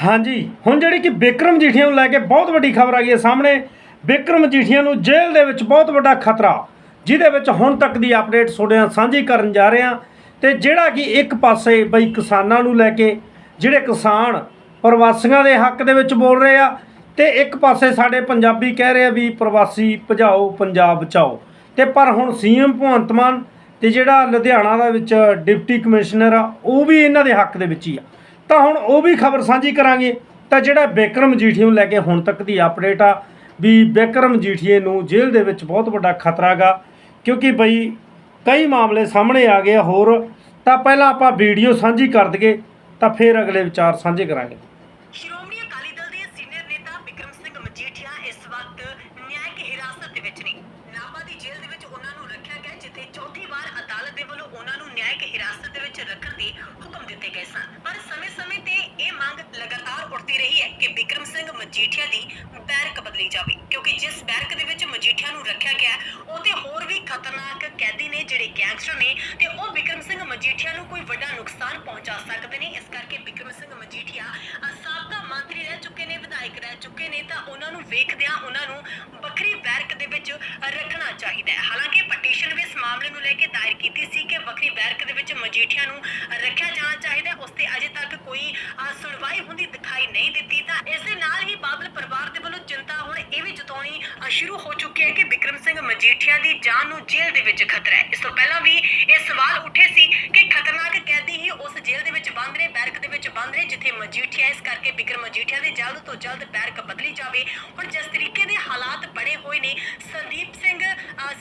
ਹਾਂਜੀ, ਹੁਣ ਜਿਹੜੀ ਕਿ ਬਿਕਰਮ ਜੀਠੀਆ ਨੂੰ ਲੈ ਕੇ ਬਹੁਤ ਵੱਡੀ ਖਬਰ ਆ ਗਈ ਹੈ ਸਾਹਮਣੇ। ਬਿਕਰਮ ਜੀਠੀਆ ਨੂੰ ਜੇਲ੍ਹ ਦੇ ਵਿੱਚ ਬਹੁਤ ਵੱਡਾ ਖਤਰਾ, ਜਿਹਦੇ ਵਿੱਚ ਹੁਣ ਤੱਕ ਦੀ ਅਪਡੇਟ ਤੁਹਾਡੇ ਨਾਲ ਸਾਂਝੀ ਕਰਨ ਜਾ ਰਹੇ। ਹਾਂ ਤੇ ਜਿਹੜਾ ਕਿ ਇੱਕ ਪਾਸੇ ਬਈ ਕਿਸਾਨਾਂ ਨੂੰ ਲੈ ਕੇ, ਜਿਹੜੇ ਕਿਸਾਨ ਪ੍ਰਵਾਸੀਆਂ ਦੇ ਹੱਕ ਦੇ ਵਿੱਚ ਬੋਲ ਰਹੇ ਆ, ਤੇ ਇੱਕ ਪਾਸੇ ਸਾਡੇ ਪੰਜਾਬੀ ਕਹਿ ਰਹੇ ਆ ਵੀ ਪ੍ਰਵਾਸੀ ਭਜਾਓ, ਪੰਜਾਬ ਬਚਾਓ। ਤੇ ਪਰ ਹੁਣ ਸੀਐਮ ਭਗਵੰਤ ਮਾਨ ਤੇ ਜਿਹੜਾ ਲੁਧਿਆਣਾ ਦਾ ਵਿੱਚ ਡਿਪਟੀ ਕਮਿਸ਼ਨਰ ਆ, ਉਹ ਵੀ ਇਹਨਾਂ ਦੇ ਹੱਕ ਦੇ ਵਿੱਚ ਹੀ ਆ। ਤਾਂ ਹੁਣ ਉਹ ਵੀ ਖਬਰ ਸਾਂਝੀ ਕਰਾਂਗੇ। ਤਾਂ ਜਿਹੜਾ ਬਿਕਰਮ ਜੀਠੀ ਨੂੰ ਲੈ ਕੇ ਹੁਣ ਤੱਕ ਦੀ ਅਪਡੇਟ ਆ, ਵੀ ਬਿਕਰਮ ਜੀਠੀਏ ਨੂੰ ਜੇਲ੍ਹ ਦੇ ਵਿੱਚ ਬਹੁਤ ਵੱਡਾ ਖਤਰਾ ਕਿਉਂਕਿ ਬਈ ਕਈ ਮਾਮਲੇ ਸਾਹਮਣੇ ਆ ਗਏ ਹੋਰ, ਤਾਂ ਪਹਿਲਾਂ ਆਪਾਂ ਵੀਡੀਓ ਸਾਂਝੀ ਕਰ ਦਈਏ, ਤਾਂ ਫਿਰ ਅਗਲੇ ਵਿਚਾਰ ਸਾਂਝੇ ਕਰਾਂਗੇ। ਸ਼੍ਰੋਮਣੀ ਅਕਾਲੀ ਦਲ ਦੇ ਸੀਨੀਅਰ ਨੇਤਾ ਵਿਕਰਮ ਸਿੰਘ ਮਜੀਠੀਆ ਇਸ ਵਕਤ ਨਿਆਇਕ ਹਿਰਾਸਤ ਦੇ ਵਿੱਚ ਨੇ। ਨਾਭਾ ਦੀ ਜੇਲ੍ਹ ਦੇ ਵਿੱਚ ਉਹਨਾਂ ਨੂੰ ਰੱਖਿਆ ਗਿਆ, ਜਿੱਥੇ ਚੌਥੀ ਵਾਰ ਅਦਾਲਤ ਦੇ ਵੱਲੋਂ ਉਹਨਾਂ ਨੂੰ ਨਿਆਇਕ ਹਿਰਾਸਤ ਦੇ ਵਿੱਚ ਰੱਖਣ ਦੇ ਹੁਕਮ ਦਿੱਤੇ ਗਏ ਸਨ ਪਰ ਸਮੇਂ-ਸਮੇਂ ਤੇ ਇਹ ਮੰਗ ਲਗਾਤਾਰ ਉੱਠਦੀ ਰਹੀ ਹੈ ਕਿ ਵਿਕਰਮ ਸਿੰਘ ਮਜੀਠੀਆ ਦੀ ਬੈਰਕ ਬਦਲੀ ਜਾਵੇ ਕਿਉਂਕਿ ਜਿਸ ਬੈਰਕ ਦੇ ਵਿੱਚ ਮਜੀਠੀਆ ਨੂੰ ਰੱਖਿਆ ਗਿਆ ਹੈ, ਹੋਰ ਵੀ ਖਤਰਨਾਕ ਕੈਦੀ ਨੇ ਜਿਹੜੇ ਗੈਂਗਸਟਰ ਨੇ ਤੇ ਉਹ ਵਿਕਰਮ ਸਿੰਘ ਮਜੀਠੀਆ ਨੂੰ ਕੋਈ ਵੱਡਾ ਨੁਕਸਾਨ ਪਹੁੰਚਾ ਸਕਦੇ ਨੇ। ਇਸ ਕਰਕੇ ਵਿਕਰਮ ਸਿੰਘ ਮਜੀਠੀਆ ਸਾਬਕਾ ਮੰਤਰੀ ਰਹਿ ਚੁੱਕੇ ਨੇ ਵਿਧਾਇਕ ਰਹਿ ਚੁੱਕੇ ਨੇ ਤਾਂ ਉਹਨਾਂ ਨੂੰ ਵੇਖਦਿਆਂ ਉਹਨਾਂ ਨੂੰ ਵੱਖਰੀ ਬੈਰਕ ਦੇ ਵਿੱਚ ਰੱਖਣਾ ਚਾਹੀਦਾ ਹੈ। ਹਾਲਾਂਕਿ ਪਟੀਸ਼ਨ ਵੀ ਇਸ ਮਾਮਲੇ ਨੂੰ ਲੈ ਕੇ ਦਾਇਰ ਕੀਤੀ ਸੀ ਕਿ ਵੱਖਰੀ ਬੈਰਕ ਦੇ ਵਿੱਚ ਮਜੀਠੀਆ ਨੂੰ ਰੱਖਿਆ ਜਾਣਾ ਚਾਹੀਦਾ ਉਸ ਤੇ ਅਜੇ ਤੱਕ ਕੋਈ ਸੁਣਵਾਈ ਹੁੰਦੀ ਦਿਖਾਈ ਨਹੀਂ ਦਿੱਤੀ, ਤਾਂ ਇਸ ਦੇ ਨਾਲ ਹੀ ਬਾਦਲ ਪਰਿਵਾਰ ਦੇ ਵੱਲੋਂ ਚਿੰਤਾ ਹੁਣ ਇਹ ਵੀ ਜਤਾਉਣੀ ਸ਼ੁਰੂ ਹੋ ਚੁੱਕੀ ਹੈ ਕਿ ਵਿਕਰਮ ਸਿੰਘ ਮਜੀਠੀਆ ਦੀ ਜਾਨ ਨੂੰ ਜੇਲ੍ਹ ਦੇ ਵਿੱਚ ਖਤਰਾ ਹੈ। ਇਸ ਤੋਂ ਪਹਿਲਾਂ ਵੀ ਇਹ ਸਵਾਲ ਉੱਠੇ ਸੀ ਕੈਦੀ ਜੇਲ੍ਹ ਦੇ ਵਿੱਚ ਬੰਦ ਰਹੇ ਬੈਰਕ ਦੇ ਵਿੱਚ ਬੰਦ ਰਹੇ ਜਿੱਥੇ ਮਜੀਠੀਆ ਇਸ ਕਰਕੇ ਵਿਕਰਮ ਮਜੀਠੀਆ ਦੀ ਜਲਦ ਤੋਂ ਜਲਦ ਬੈਰਕ ਬਦਲੀ ਜਾਵੇ। ਹੁਣ ਜਿਸ ਤਰੀਕੇ ਦੇ ਹਾਲਾਤ ਬਣੇ ਹੋਏ ਨੇ, ਸੰਦੀਪ ਸਿੰਘ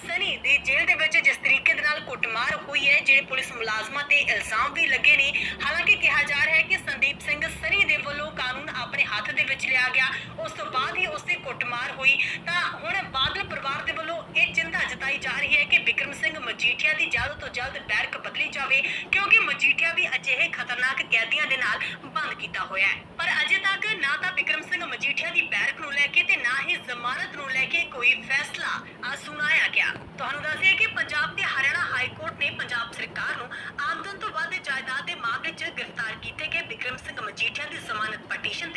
ਸਨੀ ਦੀ ਜੇਲ੍ਹ ਦੇ ਵਿੱਚ ਜਿਸ ਤਰੀਕੇ ਦੇ ਨਾਲ ਕੁੱਟਮਾਰ ਹੋਈ ਹੈ, ਜਿਹੜੇ ਪੁਲਿਸ ਮੁਲਾਜ਼ਮਾਂ ਤੇ ਇਲਜ਼ਾਮ ਵੀ ਲੱਗੇ ਨੇ। ਹਾਲਾਂਕਿ ਕਿਹਾ ਜਾ ਰਿਹਾ ਹੈ ਕਿ ਸੰਦੀਪ ਸਿੰਘ ਸਨੀ ਦੇ ਵੱਲੋਂ ਕਾਨੂੰਨ ਆਪਣੇ ਹੱਥ ਦੇ ਵਿੱਚ ਲਿਆ ਗਿਆ। ਉਸ ਤੋਂ ਬਾਅਦ ਹੀ ਉਸ ਦੀ ਕੁੱਟਮਾਰ ਹੋਈ। ਤਾਂ ਹੁਣ ਬਾਦਲ ਪਰਿਵਾਰ ਦੇ ਵੱਲੋਂ ਇਹ ਚਿੰਤਾ ਜਤਾਈ ਜਾ ਰਹੀ ਹੈ ਕਿ ਵਿਕਰਮ ਸਿੰਘ ਮਜੀਠੀਆ ਦੀ ਜਲਦ ਤੋਂ ਜਲਦ ਬੈਰਕ ਬਦਲੀ ਜਾਵੇ, ਕਿਉਂਕਿ ਮਜੀਠੀਆ ਵੀ ਅਜਿਹੇ ਖਤਰਨਾਕ ਕੈਦੀਆਂ ਦੇ ਨਾਲ ਬੰਦ ਕੀਤਾ ਹੋਇਆ ਹੈ। ਪਰ ਅਜੇ ਤੱਕ ਨਾ ਤਾਂ ਵਿਕਰਮ ਸਿੰਘ ਮਜੀਠੀਆ ਦੀ ਬੈਰਕ ਨੂੰ ਲੈ ਕੇ ਤੇ ਨਾ ਹੀ ਜ਼ਮਾਨਤ ਨੂੰ ਲੈ ਕੇ ਕੋਈ ਫੈਸਲਾ ਸੁਣਾਇਆ ਗਿਆ। ਤੁਹਾਨੂੰ ਦੱਸਿਆ ਕਿ ਪੰਜਾਬ ਤੇ ਹਰਿਆਣਾ ਹਾਈ ਕੋਰਟ ਨੇ ਪੰਜਾਬ ਸਰਕਾਰ ਨੂੰ ਆਮਦਨ ਤੋਂ ਵੱਧ ਜਾਇਦਾਦ ਦੇ ਮਾਮਲੇ 'ਚ ਗ੍ਰਿਫਤਾਰ ਕੀਤੇ ਗਏ ਵਿਕਰਮ ਸਿੰਘ ਮਜੀਠੀਆ ਦੀ ਜ਼ਮਾਨਤ ਪਟੀਸ਼ਨ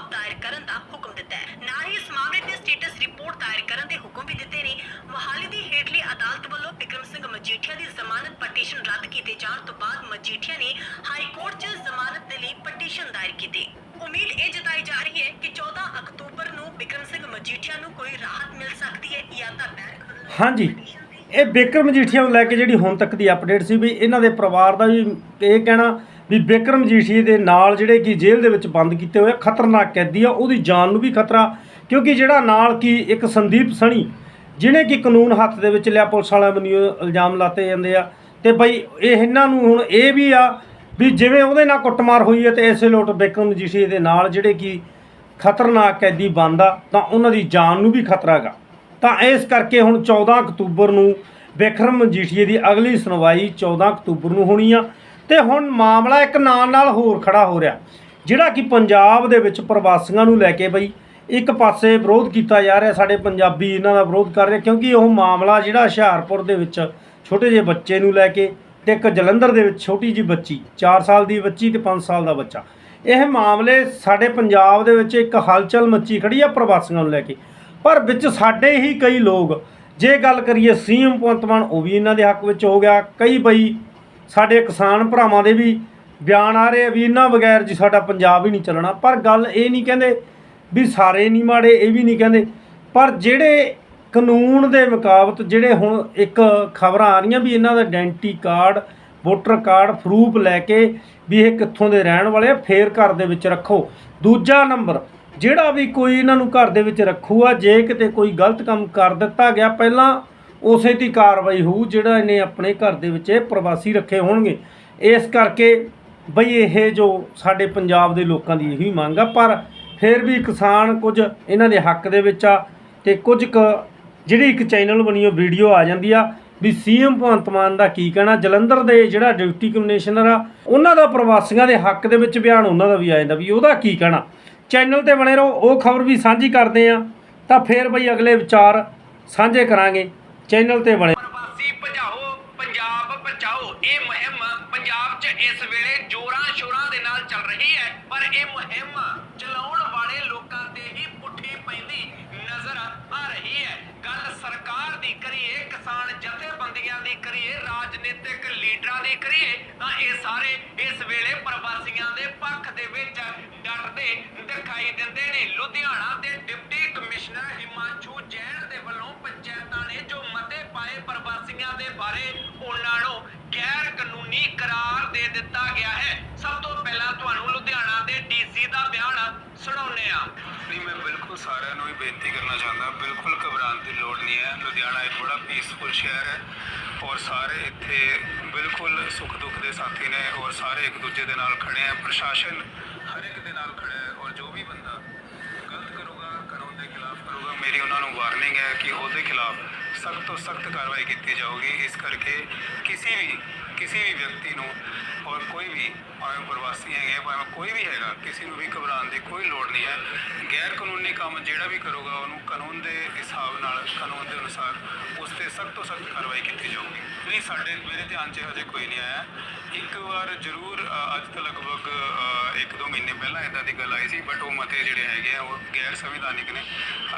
ਜਵਾਬ ਦਾਇਰ ਕਰਨ ਦਾ ਹੁਕਮ ਦਿੱਤਾ ਹੈ। ਨਾਲ ਹੀ ਇਸ ਮਾਮਲੇ ਤੇ ਸਟੇਟਸ ਰਿਪੋਰਟ ਦਾਇਰ ਕਰਨ ਦੇ ਹੁਕਮ ਵੀ ਦਿੱਤੇ ਨੇ। ਮੋਹਾਲੀ ਦੀ ਹੇਠਲੀ ਅਦਾਲਤ ਵੱਲੋਂ ਵਿਕਰਮ ਸਿੰਘ ਮਜੀਠੀਆ ਦੀ ਜ਼ਮਾਨਤ ਪਟੀਸ਼ਨ ਰੱਦ ਕੀਤੇ ਜਾਣ ਤੋਂ ਬਾਅਦ ਮਜੀਠੀਆ ਨੇ ਹਾਈ ਕੋਰਟ 'ਚ ਜ਼ਮਾਨਤ ਦੇ ਲਈ ਪਟੀਸ਼ਨ ਦਾਇਰ ਕੀਤੀ। ਉਮੀਦ ਇਹ ਜਤਾਈ ਜਾ ਰਹੀ ਹੈ ਕਿ 14 ਅਕਤੂਬਰ ਨੂੰ ਵਿਕਰਮ ਸਿੰਘ ਮਜੀਠੀਆ ਨੂੰ ਕੋਈ ਰਾਹਤ ਮਿਲ ਸਕਦੀ ਹੈ ਜਾਂ ਤਾਂ ਬੈਰਕ ਹਾਂਜੀ। ਇਹ ਬਿਕਰਮ ਮਜੀਠੀਆ ਨੂੰ ਲੈ ਕੇ ਜਿਹੜੀ ਹੁਣ ਤੱਕ ਦੀ ਅਪਡੇਟ ਸੀ ਵੀ ਇਹਨਾਂ ਦੇ ਪਰਿਵਾਰ ਦਾ ਵੀ ਇਹ ਕਹਿਣਾ ਵੀ ਬਿਕਰਮ ਮਜੀਠੀਆ ਦੇ ਨਾਲ ਜਿਹੜੇ ਕਿ ਜੇਲ੍ਹ ਦੇ ਵਿੱਚ ਬੰਦ ਕੀਤੇ ਹੋਏ ਆ, ਖਤਰਨਾਕ ਕੈਦੀ ਆ ਉਹਦੀ ਜਾਨ ਨੂੰ ਵੀ ਖਤਰਾ ਕਿਉਂਕਿ ਜਿਹੜਾ ਨਾਲ ਕੀ ਇੱਕ ਸੰਦੀਪ ਸਣੀ ਜਿਹਨੇ ਕਿ ਕਾਨੂੰਨ ਹੱਥ ਦੇ ਵਿੱਚ ਲਿਆ ਪੁਲਿਸ ਵਾਲਿਆਂ ਵੱਲੋਂ ਇਲਜ਼ਾਮ ਲਾਤੇ ਜਾਂਦੇ ਆ ਤੇ ਬਈ ਇਹ ਇਹਨਾਂ ਨੂੰ ਹੁਣ ਇਹ ਵੀ ਆ ਵੀ ਜਿਵੇਂ ਉਹਦੇ ਨਾਲ ਕੁੱਟਮਾਰ ਹੋਈ ਹੈ ਤੇ ਇਸੇ ਲੋਟ ਬਿਕਰਮ ਮਜੀਠੀਆ ਦੇ ਨਾਲ ਜਿਹੜੇ ਕਿ ਖਤਰਨਾਕ ਕੈਦੀ ਬੰਦ ਆ ਤਾਂ ਉਹਨਾਂ ਦੀ ਜਾਨ ਨੂੰ ਵੀ ਖਤਰਾ ਹੈਗਾ ਤਾਂ ਇਸ ਕਰਕੇ ਹੁਣ 14 ਅਕਤੂਬਰ ਨੂੰ ਬਿਕਰਮ ਮਜੀਠੀਏ ਦੀ ਅਗਲੀ ਸੁਣਵਾਈ 14 ਅਕਤੂਬਰ ਨੂੰ ਹੋਣੀ ਆ ਤੇ ਹੁਣ ਮਾਮਲਾ ਇੱਕ ਨਾਲ ਨਾਲ ਹੋਰ ਖੜਾ ਹੋ ਰਿਹਾ। ਜਿਹੜਾ ਕਿ ਪੰਜਾਬ ਦੇ ਵਿੱਚ ਪ੍ਰਵਾਸੀਆਂ ਨੂੰ ਲੈ ਕੇ ਬਈ ਇੱਕ ਪਾਸੇ ਵਿਰੋਧ ਕੀਤਾ ਜਾ ਰਿਹਾ, ਸਾਡੇ ਪੰਜਾਬੀ ਇਹਨਾਂ ਦਾ ਵਿਰੋਧ ਕਰ ਰਹੇ ਕਿਉਂਕਿ ਉਹ ਮਾਮਲਾ ਜਿਹੜਾ ਹੁਸ਼ਿਆਰਪੁਰ ਦੇ ਵਿੱਚ ਛੋਟੇ ਜਿਹੇ ਬੱਚੇ ਨੂੰ ਲੈ ਕੇ ਤੇ ਇੱਕ ਜਲੰਧਰ ਦੇ ਵਿੱਚ ਛੋਟੀ ਜੀ ਬੱਚੀ 4 ਸਾਲ ਦੀ ਬੱਚੀ ਤੇ 5 ਸਾਲ ਦਾ ਬੱਚਾ। ਇਹ ਮਾਮਲੇ ਸਾਡੇ ਪੰਜਾਬ ਦੇ ਵਿੱਚ ਇੱਕ ਹਲਚਲ ਮੱਚੀ ਖੜੀ ਆ ਪ੍ਰਵਾਸੀਆਂ ਨੂੰ ਲੈ ਕੇ। ਪਰ ਵਿੱਚ ਸਾਡੇ ਹੀ ਕਈ ਲੋਕ, ਜੇ ਗੱਲ ਕਰੀਏ ਸੀਐਮ ਭਗਵੰਤ ਮਾਨ, ਉਹ ਵੀ ਇਹਨਾਂ ਦੇ ਹੱਕ ਵਿੱਚ ਹੋ ਗਿਆ। ਕਈ ਬਈ ਸਾਡੇ ਕਿਸਾਨ ਭਰਾਵਾਂ ਦੇ ਵੀ ਬਿਆਨ ਆ ਰਹੇ ਆ ਵੀ ਇਹਨਾਂ ਬਗੈਰ ਜੀ ਸਾਡਾ ਪੰਜਾਬ ਹੀ ਨਹੀਂ ਚੱਲਣਾ। ਪਰ ਗੱਲ ਇਹ ਨਹੀਂ ਕਹਿੰਦੇ ਵੀ ਸਾਰੇ ਨਹੀਂ ਮਾੜੇ, ਇਹ ਵੀ ਨਹੀਂ ਕਹਿੰਦੇ। ਪਰ ਜਿਹੜੇ ਕਾਨੂੰਨ ਦੇ ਮੁਤਾਬਕ ਜਿਹੜੇ ਹੁਣ ਇੱਕ ਖਬਰਾਂ ਆ ਰਹੀਆਂ ਵੀ ਇਹਨਾਂ ਦਾ identity card voter card proof ਲੈ ਕੇ ਵੀ ਇਹ ਕਿੱਥੋਂ ਦੇ ਰਹਿਣ ਵਾਲੇ ਆ, ਫੇਰ ਘਰ ਦੇ ਵਿੱਚ ਰੱਖੋ। ਦੂਜਾ ਨੰਬਰ, ਜਿਹੜਾ ਵੀ ਕੋਈ ਇਹਨਾਂ ਨੂੰ ਘਰ ਦੇ ਵਿੱਚ ਰੱਖੂਗਾ, ਜੇ ਕਿਤੇ ਕੋਈ ਗਲਤ ਕੰਮ ਕਰ ਦਿੱਤਾ ਗਿਆ, ਪਹਿਲਾਂ ਉਸੇ ਦੀ ਕਾਰਵਾਈ ਹੋਊ ਜਿਹੜਾ ਇਹਨੇ ਆਪਣੇ ਘਰ ਦੇ ਵਿੱਚ ਇਹ ਪ੍ਰਵਾਸੀ ਰੱਖੇ ਹੋਣਗੇ। ਇਸ ਕਰਕੇ ਬਈ ਇਹ ਜੋ ਸਾਡੇ ਪੰਜਾਬ ਦੇ ਲੋਕਾਂ ਦੀ ਇਹੀ ਮੰਗ ਆ, ਪਰ ਫਿਰ ਵੀ ਕਿਸਾਨ ਕੁਝ ਇਹਨਾਂ ਦੇ ਹੱਕ ਦੇ ਵਿੱਚ ਆ ਤੇ ਕੁਝ ਕ ਜਿਹੜੀ ਇੱਕ ਚੈਨਲ ਬਣੀ ਉਹ ਵੀਡੀਓ ਆ ਜਾਂਦੀ ਆ ਵੀ ਸੀਐਮ ਭਗਵੰਤ ਮਾਨ ਦਾ ਕੀ ਕਹਿਣਾ, ਜਲੰਧਰ ਦੇ ਜਿਹੜਾ ਡਿਪਟੀ ਕਮਿਸ਼ਨਰ ਆ, ਉਹਨਾਂ ਦਾ ਪ੍ਰਵਾਸੀਆਂ ਦੇ ਹੱਕ ਦੇ ਵਿੱਚ ਬਿਆਨ ਉਹਨਾਂ ਦਾ ਵੀ ਆ ਜਾਂਦਾ ਵੀ ਉਹਦਾ ਕੀ ਕਹਿਣਾ। ਚੈਨਲ ਤੇ ਬਣੇ ਰਹੋ, ਉਹ ਖਬਰ ਵੀ ਸਾਂਝੀ ਕਰਦੇ ਆ, ਤਾਂ ਫਿਰ ਬਈ ਅਗਲੇ ਵਿਚਾਰ ਸਾਂਝੇ ਕਰਾਂਗੇ। ਚੈਨਲ ਤੇ ਬਣੇ। ਪ੍ਰਵਾਸੀ ਭਜਾਓ, ਪੰਜਾਬ ਬਚਾਓ ਇਹ ਮੁਹਿੰਮ ਪੰਜਾਬ 'ਚ ਇਸ ਵੇਲੇ ਜੋਰਾਂ ਸ਼ੋਰਾਂ ਦੇ ਨਾਲ ਚੱਲ ਰਹੀ ਹੈ, ਪਰ ਇਹ ਮੁਹਿੰਮ ਚਲਾਉਣ ਵਾਲੇ ਲੋਕਾਂ ਤੇ ਹੀ ਪੁੱਠੀ ਪੈਂਦੀ ਨਜ਼ਰ ਆ ਰਹੀ ਹੈ। ਗੱਲ ਸਰਕਾਰ ਦੀ ਕਰੀਏ, ਕਿਸਾਨ ਜਥੇਬੰਦੀਆਂ ਦੀ ਕਰੀਏ, ਰਾਜਨੀਤਿਕ ਲੀਡਰਾਂ ਦੀ ਕਰੀਏ, ਤਾਂ ਇਹ ਸਾਰੇ ਇਸ ਵੇਲੇ ਪ੍ਰਵਾਸੀਆਂ ਦੇ ਪੱਖ ਦੇ ਵਿੱਚ ਡਟਦੇ ਦਿਖਾਈ ਦਿੰਦੇ ਨੇ। ਲੁਧਿਆਣਾ ਦੇ ਡਿਪਟੀ ਉਹਨਾਂ ਗੈਰ ਕਾਨੂੰਨੀ ਕਰਾਰ ਦੇ ਦਿੱਤਾ ਗਿਆ ਹੈ। ਸਭ ਤੋਂ ਪਹਿਲਾਂ ਤੁਹਾਨੂੰ ਲੁਧਿਆਣਾ ਦੇ ਡੀਸੀ ਦਾ ਬਿਆਨ ਸੁਣਾਉਂਦੇ ਆ ਨਹੀਂ, ਮੈਂ ਬਿਲਕੁਲ ਸਾਰਿਆਂ ਨੂੰ ਹੀ ਬੇਨਤੀ ਕਰਨਾ ਚਾਹੁੰਦਾ ਬਿਲਕੁਲ ਘਬਰਾਉਣ ਦੀ ਲੋੜ ਨਹੀਂ ਹੈ। ਲੁਧਿਆਣਾ ਇੱਕ ਬੜਾ ਪੀਸਫੁਲ ਸ਼ਹਿਰ ਹੈ ਔਰ ਸਾਰੇ ਇੱਥੇ ਬਿਲਕੁਲ ਸੁੱਖ ਦੁੱਖ ਦੇ ਸਾਥੀ ਨੇ ਔਰ ਸਾਰੇ ਇੱਕ ਦੂਜੇ ਦੇ ਨਾਲ ਖੜੇ ਆ ਪ੍ਰਸ਼ਾਸਨ ਹਰ ਇੱਕ ਦੇ ਨਾਲ ਖੜਾ ਹੈ ਔਰ ਜੋ ਵੀ ਬੰਦਾ ਗਲਤ ਕਰੂਗਾ ਕਾਨੂੰਨ ਦੇ ਖਿਲਾਫ ਕਰੂਗਾ, ਮੇਰੀ ਉਹਨਾਂ ਨੂੰ ਵਾਰਨਿੰਗ ਹੈ ਕਿ ਉਹਦੇ ਖਿਲਾਫ ਸਖਤ ਤੋਂ ਸਖਤ ਕਾਰਵਾਈ ਕੀਤੀ ਜਾਊਗੀ। ਇਸ ਕਰਕੇ ਕਿਸੇ ਵੀ ਕਿਸੇ ਵੀ ਵਿਅਕਤੀ ਨੂੰ ਔਰ ਕੋਈ ਵੀ ਭਾਵੇਂ ਪ੍ਰਵਾਸੀ ਹੈਗੇ ਭਾਵੇਂ ਕੋਈ ਵੀ ਹੈਗਾ ਕਿਸੇ ਨੂੰ ਵੀ ਘਬਰਾਉਣ ਦੀ ਕੋਈ ਲੋੜ ਨਹੀਂ ਹੈ। ਗੈਰ ਕਾਨੂੰਨੀ ਕੰਮ ਜਿਹੜਾ ਵੀ ਕਰੂਗਾ ਉਹਨੂੰ ਕਾਨੂੰਨ ਦੇ ਹਿਸਾਬ ਨਾਲ ਕਾਨੂੰਨ ਦੇ ਅਨੁਸਾਰ ਉਸ ਤੇ ਸਖਤ ਤੋਂ ਸਖਤ ਕਾਰਵਾਈ ਕੀਤੀ ਜਾਊਗੀ। ਨਹੀਂ ਸਾਡੇ ਮੇਰੇ ਧਿਆਨ 'ਚ ਹਜੇ ਕੋਈ ਨਹੀਂ ਆਇਆ। ਇੱਕ ਵਾਰ ਜ਼ਰੂਰ ਅੱਜ ਤੋਂ ਲਗਭਗ ਅ, ਇੱਕ ਦੋ ਮਹੀਨੇ ਪਹਿਲਾਂ ਇਦਾਂ ਦੀ ਗੱਲ ਆਈ ਸੀ ਬਟ ਉਹ ਮਤੇ ਜਿਹੜੇ ਹੈਗੇ ਆ ਉਹ ਗੈਰ ਸੰਵਿਧਾਨਿਕ ਨੇ।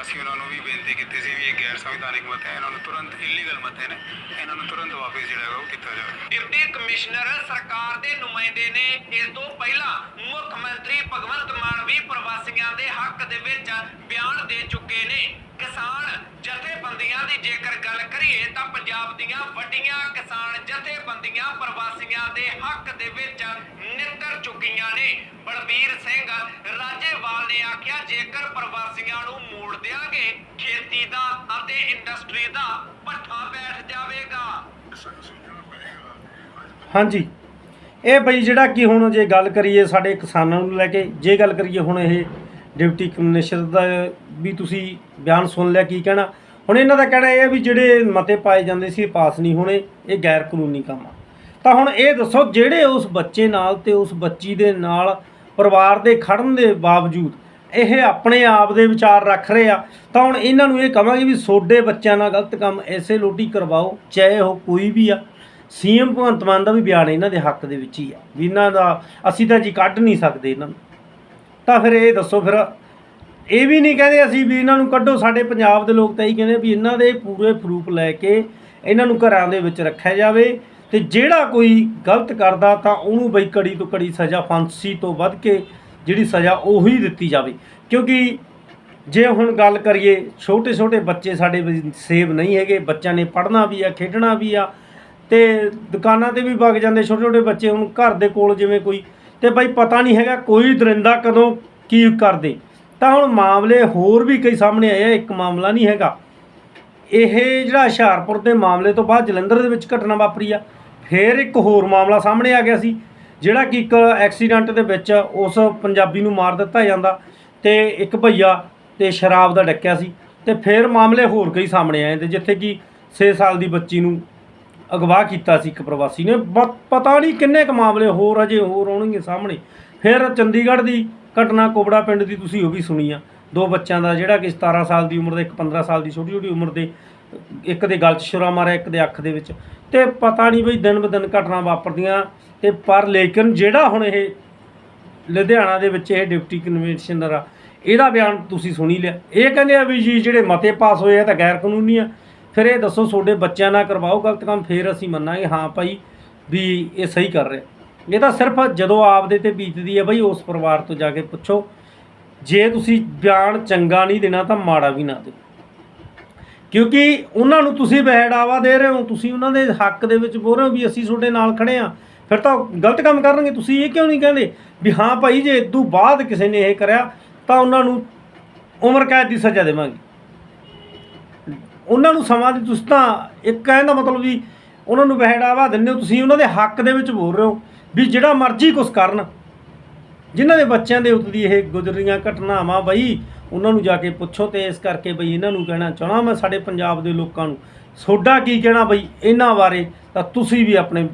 ਅਸੀਂ ਉਹਨਾਂ ਨੂੰ ਵੀ ਬੇਨਤੀ ਕੀਤੀ ਸੀ ਵੀ ਇਹ ਗੈਰ ਸੰਵਿਧਾਨਿਕ ਮਤੇ ਹੈ, ਇਹਨਾਂ ਨੂੰ ਤੁਰੰਤ ਇਲੀਗਲ ਮਤੇ ਨੇ, ਇਹਨਾਂ ਨੂੰ ਤੁਰੰਤ ਵਾਪਸ ਜਿਹੜਾ ਹੈਗਾ ਉਹ ਕੀਤਾ ਜਾਵੇ। ਡਿਪਟੀ ਕਮਿਸ਼ਨਰ ਸਰਕਾਰ ਦੇ ਨੁਮਾਇੰਦੇ ਨੇ, ਇਸ ਤੋਂ ਪਹਿਲਾਂ ਮੁੱਖ ਮੰਤਰੀ ਭਗਵੰਤ ਮਾਨ ਵੀ ਪ੍ਰਵਾਸੀਆਂ ਦੇ ਹੱਕ ਦੇ ਵਿੱਚ ਬਿਆਨ ਦੇ ਚੁੱਕੇ ਨੇ। ਕਿਸਾਨ ਜਥੇਬੰਦੀਆਂ ਦੀ ਜੇਕਰ ਗੱਲ ਕਰੀਏ, ਤਾਂ ਪੰਜਾਬ ਦੀਆਂ ਵੱਡੀਆਂ ਕਿਸਾਨ ਜਥੇਬੰਦੀਆਂ ਪ੍ਰਵਾਸੀਆਂ ਦੇ ਹੱਕ ਦੇ ਵਿੱਚ ਨਿੱਤਰ ਚੁੱਕੀਆਂ ਨੇ। ਬਲਬੀਰ ਸਿੰਘ ਰਾਜੇਵਾਲ ਆਖਿਆ, ਜੇਕਰ ਪ੍ਰਵਾਸੀਆਂ ਨੂੰ ਮੋੜ ਦਿਆਂਗੇ, ਖੇਤੀ ਦਾ ਅਤੇ ਇੰਡਸਟਰੀ ਦਾ ਪੱਠਾ ਬੈਠ ਜਾਵੇਗਾ। ਹਾਂਜੀ। ਇਹ ਬਈ ਜਿਹੜਾ ਕਿ ਹੁਣ ਜੇ ਗੱਲ ਕਰੀਏ ਸਾਡੇ ਕਿਸਾਨਾਂ ਨੂੰ ਲੈ ਕੇ, ਜੇ ਗੱਲ ਕਰੀਏ ਹੁਣ ਇਹ ਡਿਪਟੀ ਕਮਿਸ਼ਨਰ ਦਾ, ਵੀ ਤੁਸੀਂ ਬਿਆਨ ਸੁਣ ਲਿਆ, ਕੀ ਕਹਿਣਾ? ਹੁਣ ਇਹਨਾਂ ਦਾ ਕਹਿਣਾ ਇਹ ਹੈ ਵੀ ਜਿਹੜੇ ਮਤੇ ਪਾਏ ਜਾਂਦੇ ਸੀ ਪਾਸ ਨਹੀਂ ਹੋਣੇ, ਇਹ ਗੈਰ ਕਾਨੂੰਨੀ ਕੰਮ ਆ। ਤਾਂ ਹੁਣ ਇਹ ਦੱਸੋ, ਜਿਹੜੇ ਉਸ ਬੱਚੇ ਨਾਲ ਤੇ ਉਸ ਬੱਚੀ ਦੇ ਨਾਲ ਪਰਿਵਾਰ ਦੇ ਖੜਨ ਦੇ ਬਾਵਜੂਦ ਇਹ ਆਪਣੇ ਆਪ ਦੇ ਵਿਚਾਰ ਰੱਖ ਰਹੇ ਆ, ਤਾਂ ਹੁਣ ਇਹਨਾਂ ਨੂੰ ਇਹ ਕਹਾਂਗੇ ਵੀ ਸੋਡੇ ਬੱਚਿਆਂ ਨਾਲ ਗਲਤ ਕੰਮ ਐਸੇ ਲੋਟੀ ਕਰਵਾਓ, ਚਾਹੇ ਉਹ ਕੋਈ ਵੀ ਆ। ਸੀਐਮ ਭਗਵੰਤ ਮਾਨ ਦਾ ਵੀ ਬਿਆਨ ਇਹਨਾਂ ਦੇ ਹੱਕ ਦੇ ਵਿੱਚ ਹੀ ਆ, ਵੀ ਇਹਨਾਂ ਦਾ ਅਸੀਂ ਤਾਂ ਜੀ ਕੱਢ ਨਹੀਂ ਸਕਦੇ ਇਹਨਾਂ ਨੂੰ। ਤਾਂ ਫਿਰ ਇਹ ਦੱਸੋ ਫਿਰ, ਇਹ ਵੀ ਨਹੀਂ ਕਹਿੰਦੇ ਅਸੀਂ ਵੀ ਇਹਨਾਂ ਨੂੰ ਕੱਢੋ, ਸਾਡੇ ਪੰਜਾਬ ਦੇ ਲੋਕ ਤਾਂ ਇਹੀ ਕਹਿੰਦੇ ਵੀ ਇਹਨਾਂ ਦੇ ਪੂਰੇ ਪ੍ਰੂਫ ਲੈ ਕੇ ਇਹਨਾਂ ਨੂੰ ਘਰਾਂ ਦੇ ਵਿੱਚ ਰੱਖਿਆ ਜਾਵੇ ਤੇ ਜਿਹੜਾ ਕੋਈ ਗਲਤ ਕਰਦਾ ਤਾਂ ਉਹਨੂੰ ਬਈ ਕੜੀ ਤੋਂ ਕੜੀ ਸਜ਼ਾ ਫਾਂਸੀ ਤੋਂ ਵੱਧ ਕੇ ਜਿਹੜੀ ਸਜ਼ਾ ਉਹੀ ਦਿੱਤੀ ਜਾਵੇ। ਕਿਉਂਕਿ ਜੇ ਹੁਣ ਗੱਲ ਕਰੀਏ ਛੋਟੇ ਛੋਟੇ ਬੱਚੇ ਸਾਡੇ ਸੇਵ ਨਹੀਂ ਹੈਗੇ, ਬੱਚਿਆਂ ਨੇ ਪੜ੍ਹਨਾ ਵੀ ਆ, ਖੇਡਣਾ ਵੀ ਆ, ਤੇ ਦੁਕਾਨਾਂ ਤੇ ਵੀ ਵਗ ਜਾਂਦੇ ਛੋਟੇ ਛੋਟੇ ਬੱਚੇ, ਹੁਣ ਘਰ ਦੇ ਕੋਲ ਜਿਵੇਂ ਕੋਈ, ਤੇ ਬਾਈ ਪਤਾ ਨਹੀਂ ਹੈਗਾ ਕੋਈ ਦਰਿੰਦਾ ਕਦੋਂ ਕੀ ਕਰਦੇ। ਤਾਂ ਹੁਣ ਮਾਮਲੇ ਹੋਰ ਵੀ ਕਈ ਸਾਹਮਣੇ ਆਏ ਆ, ਇੱਕ ਮਾਮਲਾ ਨਹੀਂ ਹੈਗਾ। ਇਹ ਜਿਹੜਾ ਹੁਸ਼ਿਆਰਪੁਰ ਦੇ ਮਾਮਲੇ ਤੋਂ ਬਾਅਦ ਜਲੰਧਰ ਦੇ ਵਿੱਚ ਘਟਨਾ ਵਾਪਰੀ ਆ, ਫਿਰ ਇੱਕ ਹੋਰ ਮਾਮਲਾ ਸਾਹਮਣੇ ਆ ਗਿਆ ਸੀ। ਜਿਹੜਾ ਕਿ ਇੱਕ ਐਕਸੀਡੈਂਟ ਦੇ ਵਿੱਚ ਉਸ ਪੰਜਾਬੀ ਨੂੰ ਮਾਰ ਦਿੱਤਾ ਜਾਂਦਾ ਤੇ ਇੱਕ ਭਈਆ ਤੇ ਸ਼ਰਾਬ ਦਾ ਡੱਕਿਆ ਸੀ ਤੇ ਫਿਰ ਮਾਮਲੇ ਹੋਰ ਕਈ ਸਾਹਮਣੇ ਆਏ ਤੇ ਜਿੱਥੇ ਕਿ 6 ਸਾਲ ਦੀ ਬੱਚੀ ਨੂੰ ਅਗਵਾ ਕੀਤਾ ਸੀ ਇੱਕ ਪ੍ਰਵਾਸੀ ਨੇ। ਬ- ਪਤਾ ਨਹੀਂ ਕਿੰਨੇ ਕੁ ਮਾਮਲੇ ਹੋਰ ਅਜੇ ਹੋਰ ਆਉਣਗੇ ਸਾਹਮਣੇ। ਫਿਰ ਚੰਡੀਗੜ੍ਹ ਦੀ ਘਟਨਾ ਕੋਬੜਾ ਪਿੰਡ ਦੀ ਤੁਸੀਂ ਉਹ ਵੀ ਸੁਣੀ ਆ। ਦੋ ਬੱਚਿਆਂ ਦਾ ਜਿਹੜਾ ਕਿ 17 ਸਾਲ ਦੀ ਉਮਰ ਦੇ, ਇੱਕ 15 ਸਾਲ ਦੀ ਛੋਟੀ ਛੋਟੀ ਉਮਰ ਦੇ ਇੱਕ ਦੇ ਗਲ 'ਚ ਛੁਰਾ ਮਾਰਿਆ, ਇੱਕ ਦੇ ਅੱਖ ਦੇ ਵਿੱਚ। ਤੇ ਪਤਾ ਨਹੀਂ ਬਈ ਦਿਨ ਬ ਦਿਨ ਘਟਨਾ ਵਾਪਰਦੀਆਂ। ਤੇ ਪਰ ਲੇਕਿਨ ਜਿਹੜਾ ਹੁਣ ਇਹ ਲੁਧਿਆਣਾ ਦੇ ਵਿੱਚ ਇਹ ਡਿਪਟੀ ਕਮਿਸ਼ਨਰ ਆ, ਇਹਦਾ ਬਿਆਨ ਤੁਸੀਂ ਸੁਣੀ ਲਿਆ। ਇਹ ਕਹਿੰਦੇ ਆ ਵੀ ਜੀ ਜਿਹੜੇ ਮਤੇ ਪਾਸ ਹੋਏ ਆ ਤਾਂ ਗੈਰ ਕਾਨੂੰਨੀ ਆ। ਫਿਰ ਇਹ ਦੱਸੋ ਤੁਹਾਡੇ ਬੱਚਿਆਂ ਨਾਲ ਕਰਵਾਓ ਗਲਤ ਕੰਮ, ਫਿਰ ਅਸੀਂ ਮੰਨਾਂਗੇ, ਹਾਂ ਭਾਈ, ਵੀ ਇਹ ਸਹੀ ਕਰ ਰਿਹਾ। ਇਹ ਤਾਂ ਸਿਰਫ ਜਦੋਂ ਆਪਦੇ ਤੇ ਬੀਤਦੀ ਹੈ ਬਈ, ਉਸ ਪਰਿਵਾਰ ਤੋਂ ਜਾ ਕੇ ਪੁੱਛੋ। ਜੇ ਤੁਸੀਂ ਬਿਆਨ ਚੰਗਾ ਨਹੀਂ ਦੇਣਾ ਤਾਂ ਮਾੜਾ ਵੀ ਨਾ ਦਿਓ। ਕਿਉਂਕਿ ਉਹਨਾਂ ਨੂੰ ਤੁਸੀਂ ਬਹਿੜਾਵਾ ਦੇ ਰਹੇ ਹੋ, ਤੁਸੀਂ ਉਹਨਾਂ ਦੇ ਹੱਕ ਦੇ ਵਿੱਚ ਬੋਲ ਰਹੇ ਹੋ ਵੀ ਅਸੀਂ ਤੁਹਾਡੇ ਨਾਲ ਖੜੇ ਆ ਫਿਰ ਤਾਂ ਗਲਤ ਕੰਮ ਕਰਨਗੇ, ਤੁਸੀਂ ਇਹ ਕਿਉਂ ਨਹੀਂ ਕਹਿੰਦੇ ਵੀ ਹਾਂ ਭਾਈ, ਜੇ ਇਦੋਂ ਬਾਅਦ ਕਿਸੇ ਨੇ ਇਹ ਕਰਿਆ, ਤਾਂ ਉਹਨਾਂ ਨੂੰ ਉਮਰ ਕੈਦ ਦੀ ਸਜ਼ਾ ਦੇਵਾਂਗੇ। ਉਹਨਾਂ ਨੂੰ ਸਮਾਂ ਦੀ ਤੁਸੀਂ ਤਾਂ ਇੱਕ ਕਹਿਣ ਦਾ ਮਤਲਬ ਵੀ ਉਹਨਾਂ ਨੂੰ ਬਹਿੜਾਵਾ ਦਿੰਦੇ ਹੋ, ਤੁਸੀਂ ਉਹਨਾਂ ਦੇ ਹੱਕ ਦੇ ਵਿੱਚ ਬੋਲ ਰਹੇ ਹੋ ਵੀ ਜਿਹੜਾ ਮਰਜ਼ੀ ਕੁਛ ਕਰਨ। ਜਿਨ੍ਹਾਂ ਦੇ ਬੱਚਿਆਂ ਦੇ ਉੱਤੇ ਦੀ ਇਹ ਗੁਜ਼ਰੀਆਂ ਘਟਨਾਵਾਂ, ਬਈ ਉਹਨਾਂ ਨੂੰ ਜਾ ਕੇ ਪੁੱਛੋ ਤੇ ਇਸ ਕਰਕੇ ਬਈ ਇਹਨਾਂ ਨੂੰ ਕਹਿਣਾ ਚਾਹਣਾ ਮੈਂ ਸਾਡੇ ਪੰਜਾਬ ਦੇ ਲੋਕਾਂ ਨੂੰ। ਸੋਡਾ ਕੀ ਕਹਿਣਾ ਬਈ ਇਹਨਾਂ ਬਾਰੇ? ਤਾਂ ਤੁਸੀਂ ਵੀ ਆਪਣੇ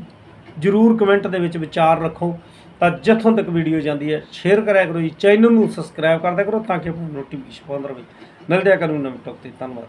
ਜਰੂਰ ਕਮੈਂਟ ਦੇ ਵਿੱਚ ਵਿਚਾਰ ਰੱਖੋ। ਤਾਂ ਜਿੱਥੋਂ ਤੱਕ ਵੀਡੀਓ ਜਾਂਦੀ ਹੈ ਸ਼ੇਅਰ ਕਰਿਆ ਕਰੋ ਜੀ। ਚੈਨਲ ਨੂੰ ਸਬਸਕ੍ਰਾਈਬ ਕਰਦਿਆ ਕਰੋ ਤਾਂ ਕਿ ਨੋਟੀਫਿਕੇਸ਼ਨ ਪਾਉਂਦਾ ਰਹੇ। ਮਿਲਦੇ ਆ ਕਰੂ ਨਵੇਂ ਟੌਪ ਤੇ। ਧੰਨਵਾਦ।